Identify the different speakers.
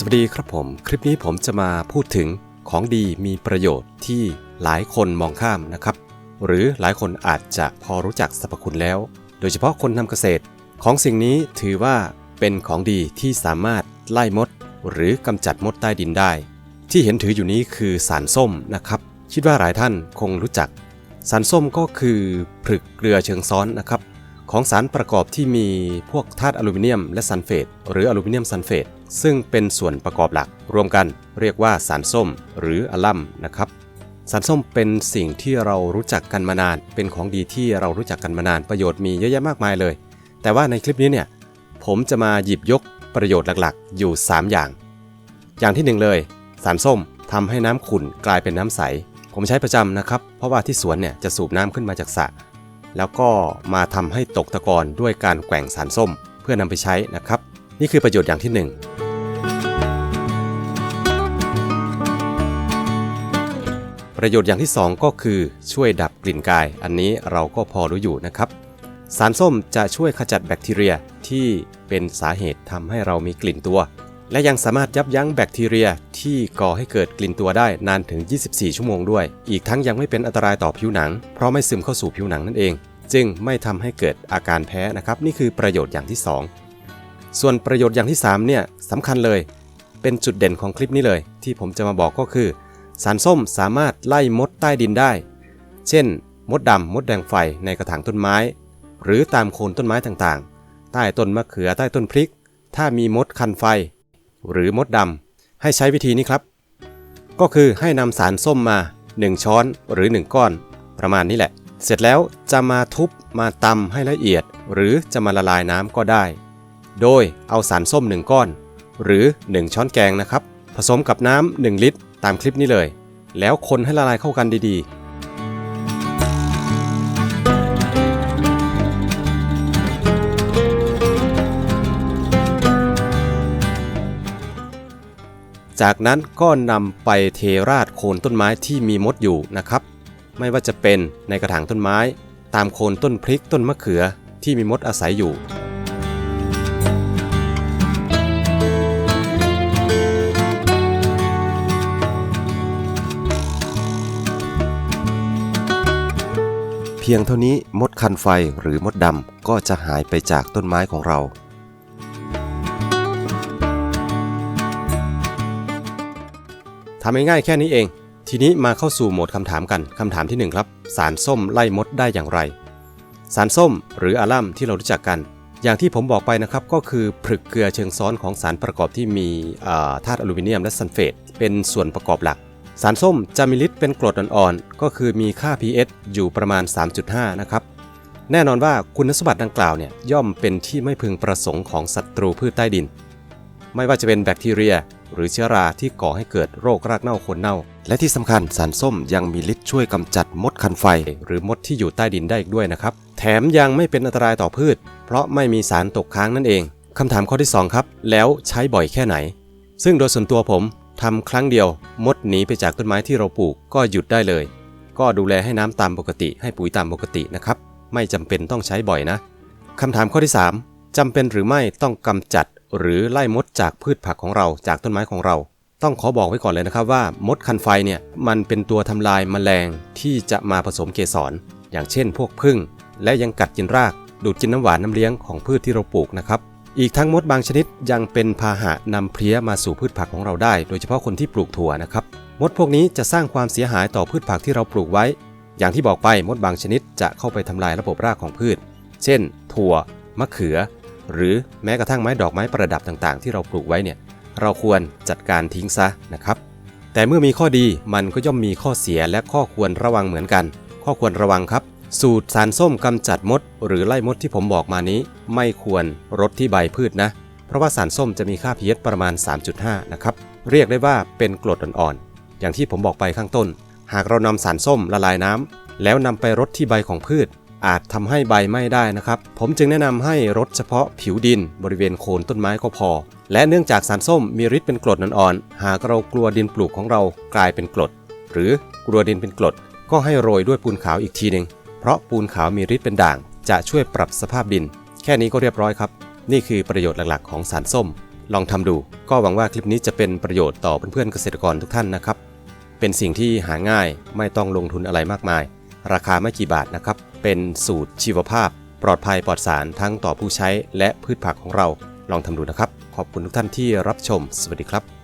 Speaker 1: สวัสดีครับผม คลิปนี้ผมจะมาพูดถึงของดีมีประโยชน์ที่หลายคนมองข้ามนะครับ หรือหลายคนอาจจะพอรู้จักสรรพคุณแล้ว โดยเฉพาะคนทำเกษตร ของสิ่งนี้ถือว่าเป็นของดีที่สามารถไล่มด หรือกำจัดมดใต้ดินได้ ที่เห็นถืออยู่นี้คือสารส้มนะครับคิดว่าหลายท่านคงรู้จัก สารส้มก็คือผลึกเกลือเชิงซ้อนนะครับ ของสารประกอบที่มีพวกธาตุอลูมิเนียมและซัลเฟตหรืออลูมิเนียมซัลเฟตซึ่งเป็นส่วนประกอบหลัก รวมกันเรียกว่าสารส้มหรืออะลัมนะครับสารส้มเป็นสิ่งที่เรารู้จักกันมานาน เป็นของดีที่เรารู้จักกันมานานประโยชน์มีเยอะแยะมากมายเลย แต่ว่าในคลิปนี้เนี่ยผมจะมาหยิบยกประโยชน์หลักๆ อยู่ 3 อย่าง อย่างที่หนึ่งเลยสารส้มทำให้น้ำขุ่นกลายเป็นน้ำใส ผมใช้ประจำนะครับ เพราะว่าที่สวนเนี่ยจะสูบน้ำขึ้นมาจากสระ แล้วก็มาทำให้ตกตะกอนด้วยการแกว่งสารส้ม เพื่อนำไปใช้นะครับ นี่คือประโยชน์อย่างที่หนึ่งประโยชน์อย่างที่ 2 ก็คือช่วยดับกลิ่นกาย อันนี้เราก็พอรู้อยู่นะครับ สารส้มจะช่วยขจัดแบคทีเรียที่เป็นสาเหตุทำให้เรามีกลิ่นตัว และยังสามารถยับยั้งแบคทีเรียที่ก่อให้เกิดกลิ่นตัวได้นานถึง 24 ชั่วโมงด้วย อีกทั้งยังไม่เป็นอันตรายต่อผิวหนัง เพราะไม่ซึมเข้าสู่ผิวหนังนั่นเอง จึงไม่ทำให้เกิดอาการแพ้นะครับ นี่คือประโยชน์อย่างที่ 2 ส่วนประโยชน์อย่างที่3เนี่ยสำคัญเลย เป็นจุดเด่นของคลิปนี้เลย ที่ผมจะมาบอกก็คือ สารส้มสามารถไล่มดใต้ดินได้ เช่น มดดำมดแดงไฟในกระถางต้นไม้ หรือตามโคนต้นไม้ต่างๆ ใต้ต้นมะเขือใต้ต้นพริก ถ้ามีมดคันไฟ หรือมดดำให้ใช้วิธีนี้ครับ ก็คือให้นำสารส้มมา 1 ช้อนหรือ 1 ก้อน ประมาณนี้แหละ เสร็จแล้วจะมาทุบมาตำให้ละเอียด หรือจะมาละลายน้ำก็ได้ โดยเอาสารส้ม 1 ก้อน หรือ 1 ช้อนแกงนะครับ ผสมกับน้ำ1ลิตร ตามคลิปนี้เลย แล้วคนให้ละลายเข้ากันดีๆ จากนั้นก็นำไปเทราดโคนต้นไม้ที่มีมดอยู่นะครับ ไม่ว่าจะเป็นในกระถางต้นไม้ ตามโคนต้นพริกต้นมะเขือที่มีมดอาศัยอยู่เพียงเท่านี้มดคันไฟหรือมดดำก็จะหายไปจากต้นไม้ของเรา ทำง่ายๆแค่นี้เอง ทีนี้มาเข้าสู่โหมดคำถามกันคำถามที่ 1 ครับ สารส้มไล่มดได้อย่างไร สารส้มหรืออะลัมที่เรารู้จักกัน อย่างที่ผมบอกไปนะครับก็คือผลึกเกลือเชิงซ้อนของสารประกอบที่มีธาตุอลูมิเนียมและซัลเฟตเป็นส่วนประกอบหลัก สารส้มจะมีฤทธิ์เป็นกรดอ่อนๆก็คือมีค่า pH อยู่ประมาณ 3.5 นะครับแน่นอนว่าคุณสมบัติดังกล่าวเนี่ยย่อมเป็นที่ไม่พึงประสงค์ของศัตรูพืชใต้ดิน ไม่ว่าจะเป็นแบคทีเรีย หรือเชื้อราที่ก่อให้เกิดโรครากเน่าคนเน่า และที่สำคัญสารส้มยังมีฤทธิ์ช่วยกำจัดมดคันไฟ หรือมดที่อยู่ใต้ดินได้อีกด้วยนะครับ แถมยังไม่เป็นอันตรายต่อพืช เพราะไม่มีสารตกค้างนั่นเองคำถามข้อที่ 2 ครับ แล้วใช้บ่อยแค่ไหน ซึ่งโดยส่วนตัวผมทำครั้งเดียว มดหนีไปจากต้นไม้ที่เราปลูกก็หยุดได้เลย ก็ดูแลให้น้ำตามปกติให้ปุ๋ยตามปกตินะครับไม่จำเป็นต้องใช้บ่อยนะคำถามข้อที่ 3จำเป็นหรือไม่ต้องกำจัด หรือไล่มดจากพืชผักของเราจากต้นไม้ของเรา ต้องขอบอกไว้ก่อนเลยนะครับว่ามดคันไฟเนี่ยมันเป็นตัวทำลายแมลงที่จะมาผสมเกสร อย่างเช่น พวกผึ้งและยังกัดกินราก ดูดกินน้ำหวานน้ำเลี้ยงของพืชที่เราปลูกนะครับอีกทั้งมดบางชนิดยังเป็นพาหะนำเพลี้ยมาสู่พืชผักของเราได้ โดยเฉพาะคนที่ปลูกถั่วนะครับมดพวกนี้จะสร้างความเสียหายต่อพืชผักที่เราปลูกไว้ อย่างที่บอกไปมดบางชนิดจะเข้าไปทำลายระบบรากของพืช เช่น ถั่ว มะเขือ หรือแม้กระทั่งไม้ดอกไม้ประดับต่างๆ ที่เราปลูกไว้เนี่ยเราควรจัดการทิ้งซะนะครับ แต่เมื่อมีข้อดีมันก็ย่อมมีข้อเสียและข้อควรระวังเหมือนกัน ข้อควรระวังครับ สูตรสารส้มกำจัดมด หรือไล่มดที่ผมบอกมานี้ ไม่ควรรดที่ใบพืชนะ เพราะว่าสารส้มจะมีค่า pH ประมาณ 3.5 นะครับ เรียกได้ว่าเป็นกรดอ่อนๆอย่างที่ผมบอกไปข้างต้น หากเรานำสารส้มละลายน้ำแล้วนำไปรดที่ใบของพืช อาจทำให้ใบไหม้ได้นะครับ ผมจึงแนะนำให้รดเฉพาะผิวดินบริเวณโคนต้นไม้ก็พอ และเนื่องจากสารส้มมีฤทธิ์เป็นกรดอ่อนๆหากเรากลัวดินปลูกของเรากลายเป็นกรดหรือกลัวดินเป็นกรดก็ให้โรยด้วยปูนขาวอีกทีหนึ่งเพราะปูนขาวมีฤทธิ์เป็นด่าง จะช่วยปรับสภาพดิน แค่นี้ก็เรียบร้อยครับ นี่คือประโยชน์หลักๆของสารส้ม ลองทำดู ก็หวังว่าคลิปนี้จะเป็นประโยชน์ต่อเพื่อนๆเกษตรกรทุกท่านนะครับ เป็นสิ่งที่หาง่ายไม่ต้องลงทุนอะไรมากมาย ราคาไม่กี่บาทนะครับ เป็นสูตรชีวภาพ ปลอดภัยปลอดสารทั้งต่อผู้ใช้และพืชผักของเราลองทำดูนะครับ ขอบคุณทุกท่านที่รับชม สวัสดีครับ